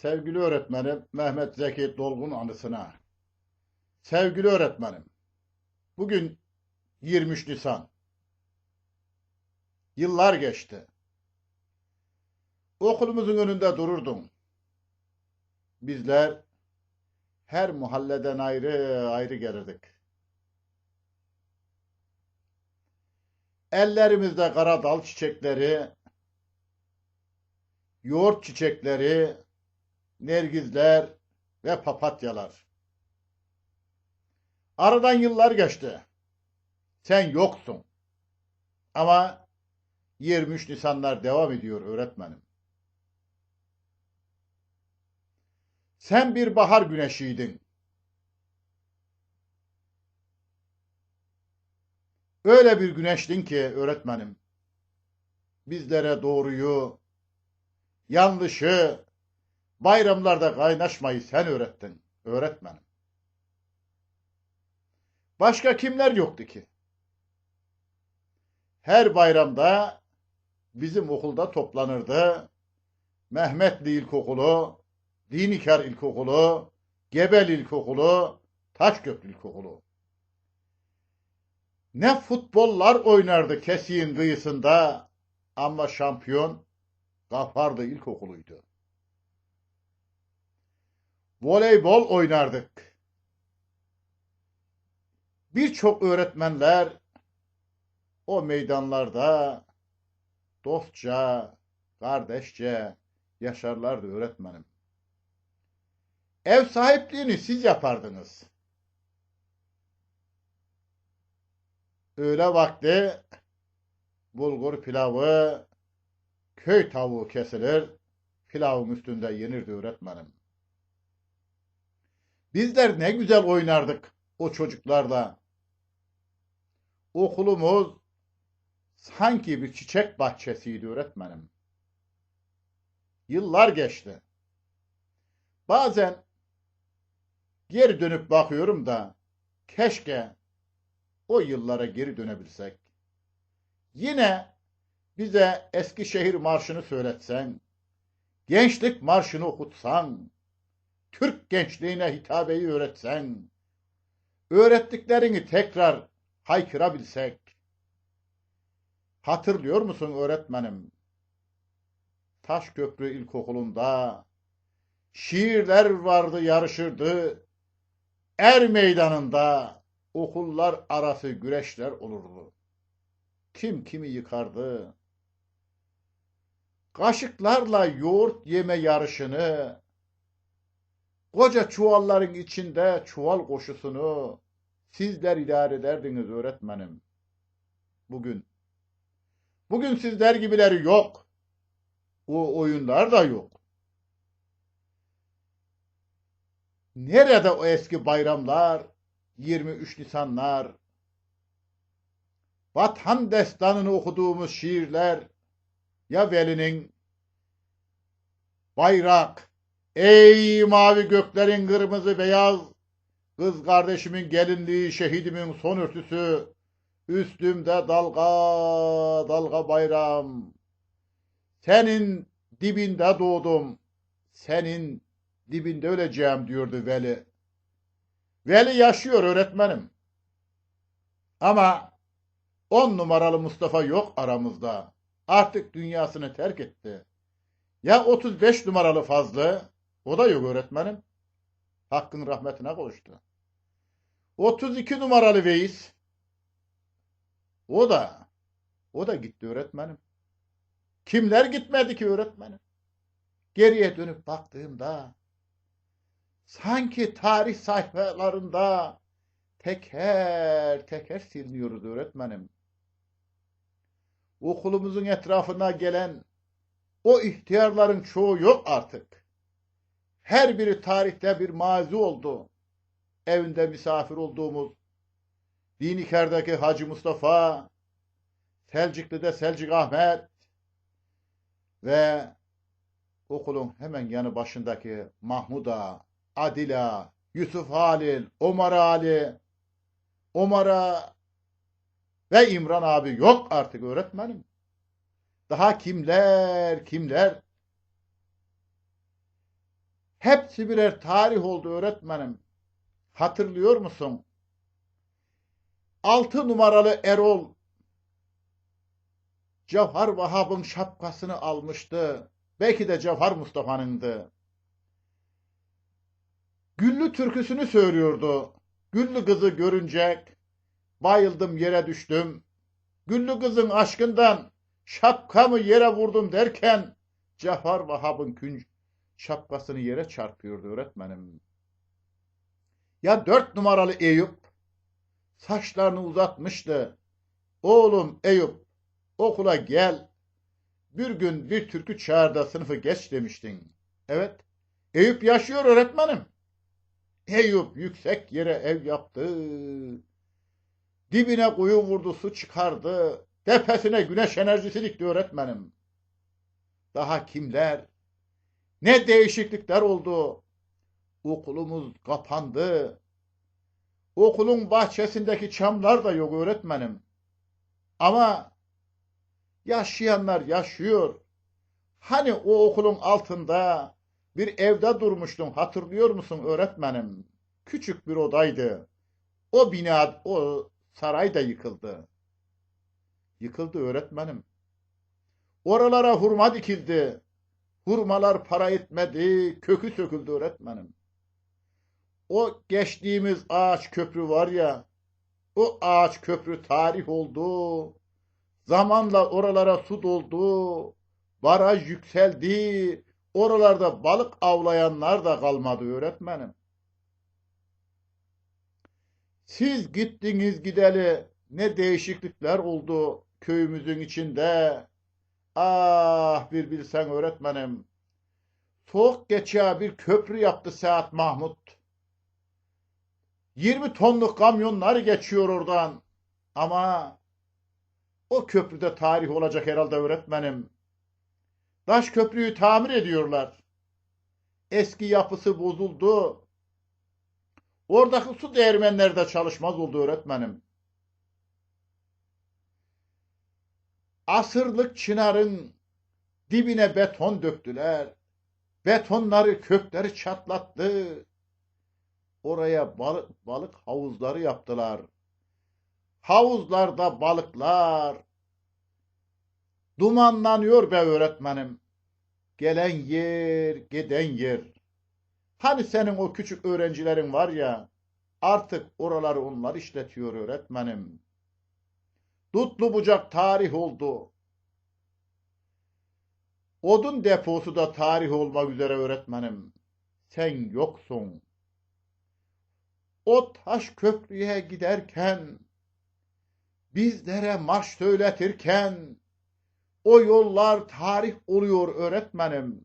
Sevgili öğretmenim Mehmet Zeki Dolgun anısına. Sevgili öğretmenim, bugün 23 Nisan. Yıllar geçti. Okulumuzun önünde dururdun. Bizler her mahalleden ayrı ayrı gelirdik. Ellerimizde karadal çiçekleri, yoğurt çiçekleri, nergizler ve papatyalar. Aradan yıllar geçti. Sen yoksun. Ama 23 Nisanlar devam ediyor öğretmenim. Sen bir bahar güneşiydin. Öyle bir güneştin ki öğretmenim. Bizlere doğruyu, yanlışı, bayramlarda kaynaşmayı sen öğrettin öğretmenim. Başka kimler yoktu ki? Her bayramda bizim okulda toplanırdı. Mehmetli İlkokulu, Dinikar İlkokulu, Gebel İlkokulu, Taşköprü İlkokulu. Ne futbollar oynardı kesiğin kıyısında ama şampiyon Gafardı İlkokulu'ydu. Voleybol oynardık. Birçok öğretmenler o meydanlarda dostça, kardeşçe yaşarlardı öğretmenim. Ev sahipliğini siz yapardınız. Öğle vakti bulgur pilavı, köy tavuğu kesilir, pilavın üstünde yenirdi öğretmenim. Bizler ne güzel oynardık o çocuklarla. Okulumuz sanki bir çiçek bahçesiydi öğretmenim. Yıllar geçti. Bazen geri dönüp bakıyorum da keşke o yıllara geri dönebilsek. Yine bize Eskişehir Marşı'nı söyletsen, Gençlik Marşı'nı okutsan, Türk gençliğine hitabeyi öğretsen, öğrettiklerini tekrar haykırabilsek. Hatırlıyor musun öğretmenim? Taşköprü İlkokulu'nda şiirler vardı yarışırdı. Er meydanında okullar arası güreşler olurdu. Kim kimi yıkardı? Kaşıklarla yoğurt yeme yarışını, koca çuvalların içinde çuval koşusunu sizler idare ederdiniz öğretmenim. Bugün. Bugün sizler gibileri yok. O oyunlar da yok. Nerede o eski bayramlar, 23 Nisanlar, vatan destanını okuduğumuz şiirler, ya Veli'nin bayrak, ey mavi göklerin kırmızı beyaz, kız kardeşimin gelinliği, şehidimin son örtüsü, üstümde dalga dalga bayram. Senin dibinde doğdum, senin dibinde öleceğim diyordu Veli. Veli yaşıyor öğretmenim. Ama on numaralı Mustafa yok aramızda. Artık dünyasını terk etti. Ya 35 numaralı Fazlı, o da yok öğretmenim. Hakkın rahmetine kavuştu. 32 numaralı Veys, o da, o da gitti öğretmenim. Kimler gitmedi ki öğretmenim? Geriye dönüp baktığımda, sanki tarih sayfalarında teker teker siliniyoruz öğretmenim okulumuzun etrafına gelen o ihtiyarların çoğu yok artık. Her biri tarihte bir mazi oldu. Evinde misafir olduğumuz Diniker'deki Hacı Mustafa, Selcikli'de Selcik Ahmet ve okulun hemen yanı başındaki Mahmuda, Adila, Yusuf Halil, Omar Ali, Omar'a ve İmran abi yok artık öğretmenim. Daha kimler kimler? Hepsi birer tarih oldu öğretmenim. Hatırlıyor musun? Altı numaralı Erol Cevher Vahap'ın şapkasını almıştı. Belki de Cevher Mustafa'nındı. Güllü türküsünü söylüyordu. Güllü kızı görünce bayıldım yere düştüm. Güllü kızın aşkından şapkamı yere vurdum derken Cevher Vahap'ın künc şapkasını yere çarpıyordu öğretmenim. Ya dört numaralı Eyüp saçlarını uzatmıştı. Oğlum Eyüp okula gel. Bir gün bir türkü çağırda sınıfı geç demiştin. Evet. Eyüp yaşıyor öğretmenim. Eyüp yüksek yere ev yaptı. Dibine kuyu vurdu, su çıkardı. Tepesine güneş enerjisi dikti öğretmenim. Daha kimler? Ne değişiklikler oldu. Okulumuz kapandı. Okulun bahçesindeki çamlar da yok öğretmenim. Ama yaşayanlar yaşıyor. Hani o okulun altında bir evde durmuştun hatırlıyor musun öğretmenim? Küçük bir odaydı. O bina, o saray da yıkıldı. Yıkıldı öğretmenim. Oralara hurma dikildi. Hurmalar para etmedi, kökü söküldü öğretmenim. O geçtiğimiz ağaç köprü var ya, o ağaç köprü tarih oldu. Zamanla oralara su doldu, baraj yükseldi, oralarda balık avlayanlar da kalmadı öğretmenim. Siz gittiniz gideli ne değişiklikler oldu köyümüzün içinde. Ah bir bilsen öğretmenim. Soğuk geçe bir köprü yaptı Saat Mahmut. 20 tonluk kamyonlar geçiyor oradan. Ama o köprüde tarih olacak herhalde öğretmenim. Taş köprüyü tamir ediyorlar. Eski yapısı bozuldu. Oradaki su değirmenleri de çalışmaz oldu öğretmenim. Asırlık çınarın dibine beton döktüler. Betonları, kökleri çatlattı. Oraya balık, balık havuzları yaptılar. Havuzlarda balıklar dumanlanıyor be öğretmenim. Gelen yer, giden yer. Hani senin o küçük öğrencilerin var ya, artık oraları onlar işletiyor öğretmenim. Dutlu bucak tarih oldu. Odun deposu da tarih olmak üzere öğretmenim. Sen yoksun. O taş köprüye giderken, bizlere marş söyletirken, o yollar tarih oluyor öğretmenim.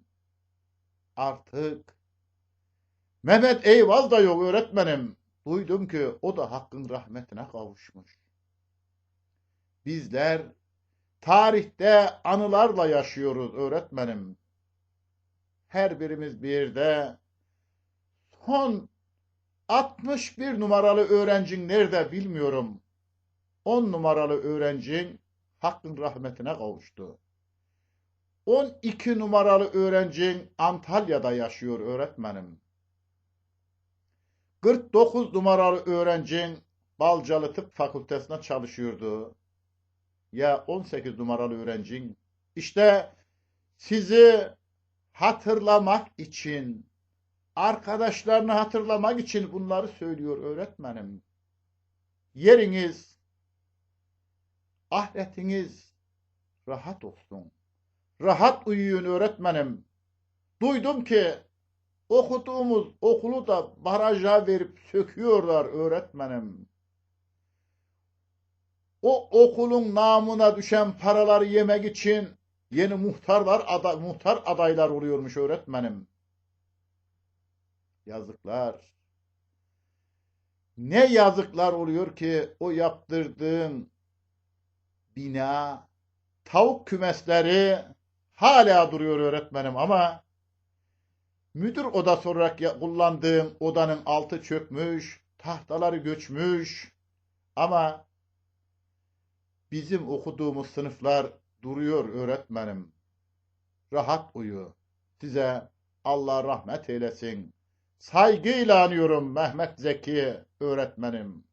Artık Mehmet Eyval da yok öğretmenim. Duydum ki o da hakkın rahmetine kavuşmuş. Bizler tarihte anılarla yaşıyoruz öğretmenim. Her birimiz bir yerde son 61 numaralı öğrencin nerede bilmiyorum. 10 numaralı öğrencin hakkın rahmetine kavuştu. 12 numaralı öğrencin Antalya'da yaşıyor öğretmenim. 49 numaralı öğrencin Balcalı Tıp Fakültesine çalışıyordu. Ya 18 numaralı öğrencin işte sizi hatırlamak için arkadaşlarını hatırlamak için bunları söylüyor öğretmenim. Yeriniz, ahiretiniz rahat olsun. Rahat uyuyun öğretmenim. Duydum ki okuduğumuz okulu da baraja verip söküyorlar öğretmenim. O okulun namına düşen paraları yemek için yeni muhtarlar ada, muhtar adaylar oluyormuş öğretmenim. Yazıklar. Ne yazıklar oluyor ki o yaptırdığın bina, tavuk kümesleri hala duruyor öğretmenim ama müdür odası olarak kullandığım odanın altı çökmüş, tahtaları göçmüş ama bizim okuduğumuz sınıflar duruyor öğretmenim. Rahat uyu. Size Allah rahmet eylesin. Saygıyla anıyorum Mehmet Zeki öğretmenim.